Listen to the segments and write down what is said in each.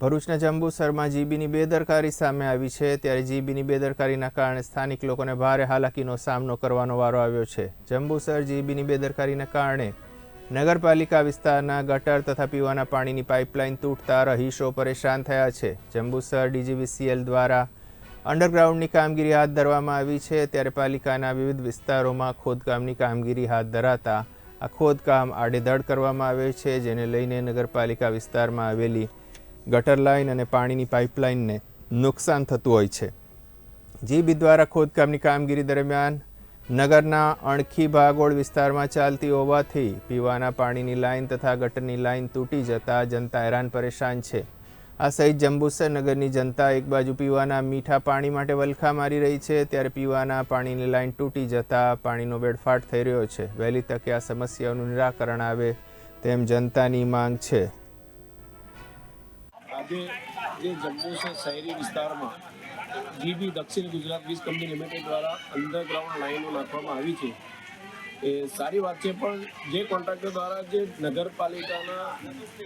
ભરૂચના જંબુસરમાં જીબીની બેદરકારી સામે આવી છે. ત્યારે જીબીની બેદરકારીના કારણે સ્થાનિક લોકોને ભારે હાલાકીનો સામનો કરવાનો વારો આવ્યો છે. જંબુસર જીબીની બેદરકારીના કારણે નગરપાલિકા વિસ્તારના ગટર તથા પીવાના પાણીની પાઇપલાઇન તૂટતા રહીશો પરેશાન થયા છે. જંબુસર ડીજીવીસીએલ દ્વારા અંડરગ્રાઉન્ડની કામગીરી હાથ ધરવામાં આવી છે. ત્યારે પાલિકાના વિવિધ વિસ્તારોમાં ખોદકામની કામગીરી હાથ ધરાતા આ ખોદકામ આડેધડ કરવામાં આવે છે, જેને લઈને નગરપાલિકા વિસ્તારમાં આવેલી ગટર લાઇન અને પાણીની પાઇપલાઇનને નુકસાન થતું હોય છે. જીબી દ્વારા ખોદકામની કામગીરી દરમિયાન નગરના અણખી ભાગોળ વિસ્તારમાં ચાલતી હોવાથી પીવાના પાણીની લાઇન તથા ગટરની લાઇન તૂટી જતા જનતા હેરાન પરેશાન છે. આ સહિત જંબુસર નગરની જનતા એક બાજુ પીવાના મીઠા પાણી માટે વલખા મારી રહી છે, ત્યારે પીવાના પાણીની લાઇન તૂટી જતા પાણીનો વેડફાટ થઈ રહ્યો છે. વહેલી તકે આ સમસ્યાઓનું નિરાકરણ આવે તેમ જનતાની માંગ છે. આજે જે જંબુસર શહેરી વિસ્તારમાં જીબી દક્ષિણ ગુજરાત વીજ કંપની લિમિટેડ દ્વારા અંડરગ્રાઉન્ડ લાઈનો નાખવામાં આવી છે. એ સારી વાત છે, પણ જે કોન્ટ્રાક્ટર દ્વારા જે નગરપાલિકાના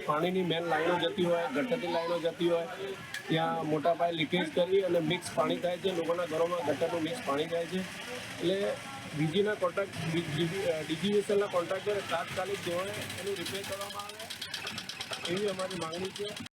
પાણીની મેન લાઈનો જતી હોય, ગટરની લાઈનો જતી હોય, ત્યાં મોટા પાયે લીકેજ કરી અને મિક્સ પાણી થાય છે, લોકોના ઘરોમાં ગટરનું મિક્સ પાણી થાય છે. એટલે બીજીના કોન્ટ્રાક્ટ ડીજીવીએસએલના કોન્ટ્રાક્ટર તાત્કાલિક ધોરણે એનું રિપેર કરવામાં આવે, એવી અમારી માંગણી છે.